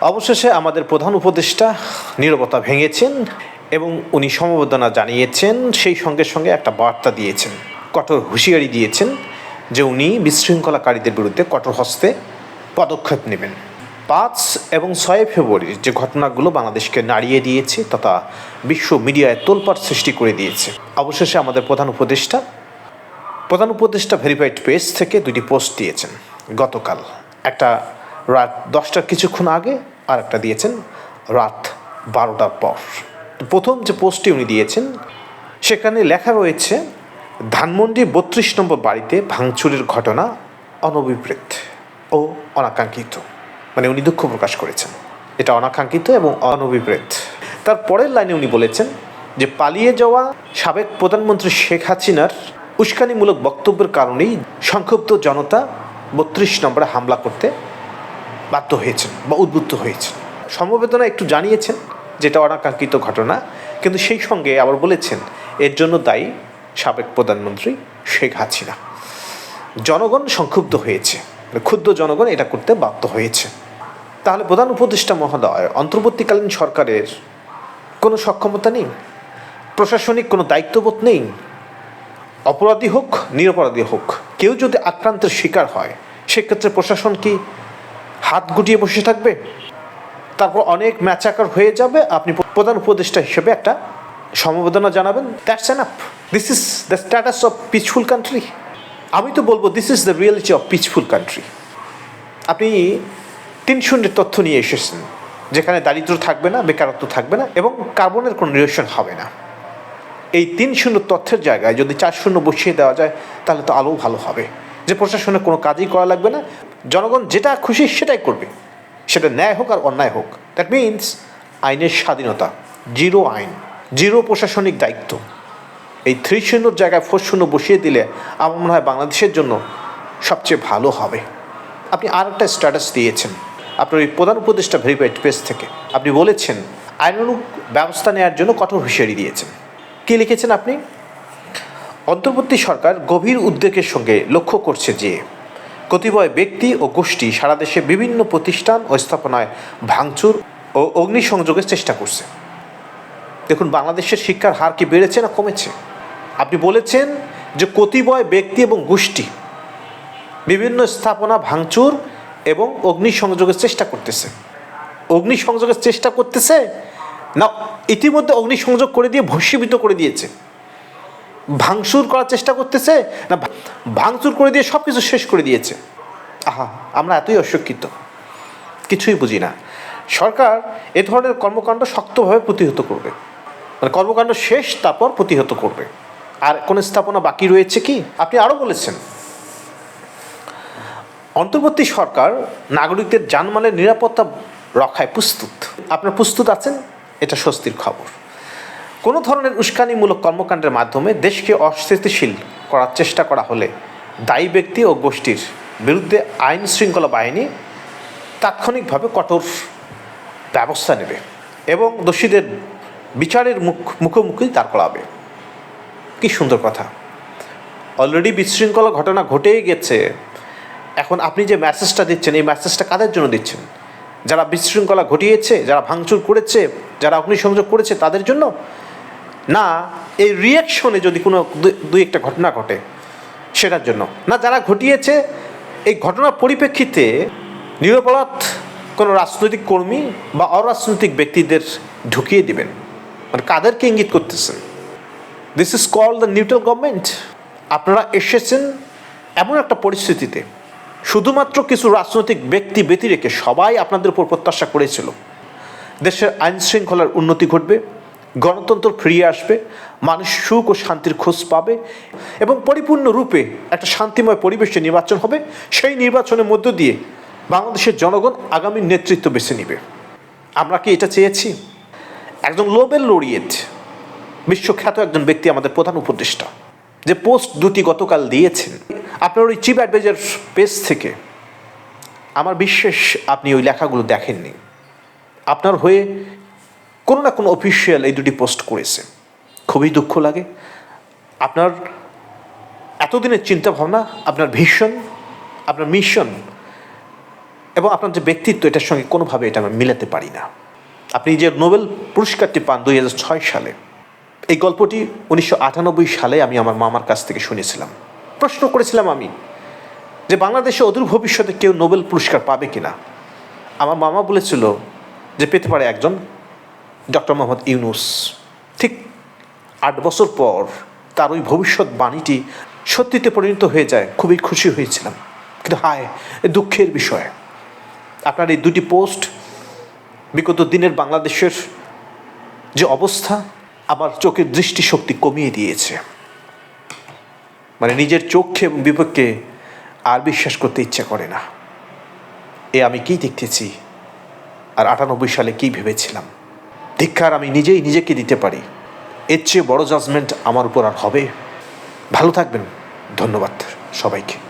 অবশেষে আমাদের প্রধান উপদেষ্টা নীরবতা ভেঙেছেন এবং উনি সমবেদনা জানিয়েছেন, সেই সঙ্গে সঙ্গে একটা বার্তা দিয়েছেন, কঠোর হুঁশিয়ারি দিয়েছেন যে উনি বিশৃঙ্খলাকারীদের বিরুদ্ধে কঠোর হস্তে পদক্ষেপ নেবেন। পাঁচ এবং ছয় ফেব্রুয়ারির যে ঘটনাগুলো বাংলাদেশকে নাড়িয়ে দিয়েছে তথা বিশ্ব মিডিয়ায় তোলপাট সৃষ্টি করে দিয়েছে, অবশেষে আমাদের প্রধান উপদেষ্টা প্রধান উপদেষ্টা ভেরিফাইড পেজ থেকে দুটি পোস্ট দিয়েছেন। গতকাল একটা রাত দশটার কিছুক্ষণ আগে আর একটা দিয়েছেন, রাত বারোটার পর। প্রথম যে পোস্টটি উনি দিয়েছেন, সেখানে লেখা রয়েছে, ধানমন্ডি বত্রিশ নম্বর বাড়িতে ভাঙচুরের ঘটনা অনভিপ্রেত ও অনাকাঙ্ক্ষিত। মানে উনি দুঃখ প্রকাশ করেছেন। এটা অনাকাঙ্ক্ষিত এবং অনভিপ্রেত। তার পরের লাইনে উনি বলেছেন যে, পালিয়ে যাওয়া সাবেক প্রধানমন্ত্রী শেখ হাসিনার উস্কানিমূলক বক্তব্যের কারণেই সংক্ষুব্ধ জনতা বত্রিশ নম্বরে হামলা করতে বাধ্য হয়েছেন বা উদ্বুদ্ধ হয়েছেন। সমবেদনা একটু জানিয়েছেন যেটা অনাকাঙ্ক্ষিত ঘটনা, কিন্তু সেই সঙ্গে আবার বলেছেন, এর জন্য দায়ী সাবেক প্রধানমন্ত্রী শেখ হাসিনা। জনগণ সংক্ষুব্ধ হয়েছে ক্ষুদ্র জনগণ এটা করতে বাধ্য হয়েছে। তাহলে প্রধান উপদেষ্টা মহোদয়, অন্তর্বর্তীকালীন সরকারের কোনো সক্ষমতা নেই? প্রশাসনিক কোনো দায়িত্ববোধ নেই? অপরাধী হোক, নিরপরাধী হোক, কেউ যদি আক্রান্তের শিকার হয়, সেক্ষেত্রে প্রশাসন কি হাত গুটিয়ে বসে থাকবে, তারপর অনেক ম্যাচাকার হয়ে যাবে, আপনি প্রধান উপদেষ্টা হিসেবে একটা সমবেদনা জানাবেন। That's an up this is the status of peaceful country আমি তো বলব this is the reality of peaceful country আপনি তিন শূন্যের তথ্য নিয়ে এসেছেন, যেখানে দারিদ্র থাকবে না, বেকারত্ব থাকবে না, এবং কার্বনের কোনো নিরসন হবে না। এই তিন শূন্য তথ্যের জায়গায় যদি চার শূন্য বসিয়ে দেওয়া যায়, তাহলে তো আরও ভালো হবে। যে প্রশাসনের কোনো কাজই করা লাগবে না জনগণ যেটা খুশি সেটাই করবে। সেটা ন্যায় হোক আর অন্যায় হোক। দ্যাট মিনস আইনের স্বাধীনতা, জিরো আইন, জিরো প্রশাসনিক দায়িত্ব। এই থ্রি শূন্যর জায়গায় ফোর শূন্য বসিয়ে দিলে আমার মনে হয় বাংলাদেশের জন্য সবচেয়ে ভালো হবে। আপনি আর একটা স্ট্যাটাস দিয়েছেন। আপনার ওই প্রধান উপদেষ্টা ভেরিফাইড পেজ থেকে। আপনি বলেছেন আইনানুগ ব্যবস্থা নেওয়ার জন্য কঠোর হুঁশিয়ারি দিয়েছেন। কী লিখেছেন আপনি? অন্তর্বর্তী সরকার গভীর উদ্বেগের সঙ্গে লক্ষ্য করছে যে কতিপয় ব্যক্তি ও গোষ্ঠী সারা দেশে বিভিন্ন প্রতিষ্ঠান ও স্থাপনায় ভাঙচুর ও অগ্নিসংযোগের চেষ্টা করছে। দেখুন, বাংলাদেশের শিক্ষার হার কি বেড়েছে না কমেছে? আপনি বলেছেন যে কতিপয় ব্যক্তি এবং গোষ্ঠী বিভিন্ন স্থাপনা ভাঙচুর এবং অগ্নিসংযোগের চেষ্টা করতেছে। অগ্নিসংযোগের চেষ্টা করতেছে না, ইতিমধ্যে অগ্নিসংযোগ করে দিয়ে ভস্মীভূত করে দিয়েছে। ভাঙচুর করার চেষ্টা করতেছে? না ভাঙচুর করে দিয়ে সব কিছু শেষ করে দিয়েছে। আহা, আমরা এতই অশিক্ষিত। কিছুই বুঝি না। সরকার এ ধরনের কর্মকাণ্ড শক্তভাবে প্রতিহত করবে। মানে কর্মকাণ্ড শেষ, তারপর প্রতিহত করবে। আর কোন স্থাপনা বাকি রয়েছে কি? আপনি আরও বলেছেন। অন্তর্বর্তী সরকার নাগরিকদের জানমালের নিরাপত্তা রক্ষায় প্রস্তুত। আপনার প্রস্তুত আছেন? এটা স্বস্তির খবর। কোনো ধরনের উস্কানিমূলক কর্মকাণ্ডের মাধ্যমে দেশকে অস্থিতিশীল করার চেষ্টা করা হলে দায়ী ব্যক্তি ও গোষ্ঠীর বিরুদ্ধে আইন শৃঙ্খলা বাহিনী তাৎক্ষণিকভাবে কঠোর ব্যবস্থা নেবে এবং দোষীদের বিচারের মুখ, মুখোমুখি দাঁড় করাবে। কি সুন্দর কথা। অলরেডি বিশৃঙ্খলা ঘটনা ঘটেই গেছে। এখন আপনি যে মেসেজটা দিচ্ছেন, এই মেসেজটা কাদের জন্য দিচ্ছেন? যারা বিশৃঙ্খলা ঘটিয়েছে, যারা ভাঙচুর করেছে, যারা অগ্নিসংযোগ করেছে তাদের জন্য না, এই রিয়াকশনে যদি কোনো দুই একটা ঘটনা ঘটে, সেটার জন্য। না, যারা ঘটিয়েছে, এই ঘটনার পরিপ্রেক্ষিতে নিরপরাধ কোনো রাজনৈতিক কর্মী বা অরাজনৈতিক ব্যক্তিদের ঢুকিয়ে দিবেন। মানে কাদেরকে ইঙ্গিত করতেছেন? This is call the neutral government আপনারা এসেছেন এমন একটা পরিস্থিতিতে। শুধুমাত্র কিছু রাজনৈতিক ব্যক্তি ব্যতি রেখে সবাই আপনাদের উপর প্রত্যাশা করেছিল। দেশের আইন শৃঙ্খলার উন্নতি ঘটবে, গণতন্ত্র ফিরিয়ে আসবে, মানুষ সুখ ও শান্তির খোঁজ পাবে এবং পরিপূর্ণ রূপে একটা শান্তিময় পরিবেশে নির্বাচন হবে। সেই নির্বাচনের মধ্য দিয়ে বাংলাদেশের জনগণ আগামী নেতৃত্ব বেছে নেবে। আমরা কি এটা চেয়েছি? একজন লোবেল লরিয়েট বিশ্বখ্যাত একজন ব্যক্তি আমাদের প্রধান উপদেষ্টা। যে পোস্ট দুটি গতকাল দিয়েছেন। আপনার ওই চিফ অ্যাডভাইজার পেজ থেকে আমার বিশ্বাস আপনি ওই লেখাগুলো দেখেননি। আপনার হয়ে কোনো না কোনো অফিসিয়াল এই দুটি পোস্ট করেছে। খুবই দুঃখ লাগে। আপনার এতদিনের চিন্তাভাবনা, আপনার ভীষণ আপনার মিশন এবং আপনার যে ব্যক্তিত্ব, এটার সঙ্গে কোনোভাবে এটা আমি মিলাতে পারি না। আপনি যে নোবেল পুরস্কারটি পান দুই হাজার ছয় সালে এই গল্পটি উনিশশো আটানব্বই সালে আমি আমার মামার কাছ থেকে শুনেছিলাম। প্রশ্ন করেছিলাম আমি যে বাংলাদেশে অদূর ভবিষ্যতে কেউ নোবেল পুরস্কার পাবে কিনা? আমার মামা বলেছিল যে পেতে পারে একজন ডক্টর মোহাম্মদ ইউনুস। ঠিক আট বছর পর তার ওই ভবিষ্যৎ বাণীটি সত্যিতে পরিণত হয়ে যায়, খুবই খুশি হয়েছিলাম। কিন্তু হায় দুঃখের বিষয়। আপনার এই দুটি পোস্ট বিগত দিনের বাংলাদেশের যে অবস্থা আমার চোখের দৃষ্টিশক্তি কমিয়ে দিয়েছে। মানে নিজের চোখে বিপক্ষে আর বিশ্বাস করতে ইচ্ছা করে না। এ আমি কি দেখতেছি? আর আটানব্বই সালে কি ভেবেছিলাম? ধিক্ষার আমি নিজেই নিজেকে দিতে পারি। এর চেয়ে বড় জাজমেন্ট আমার উপর আর হবে? ভালো থাকবেন। ধন্যবাদ সবাইকে।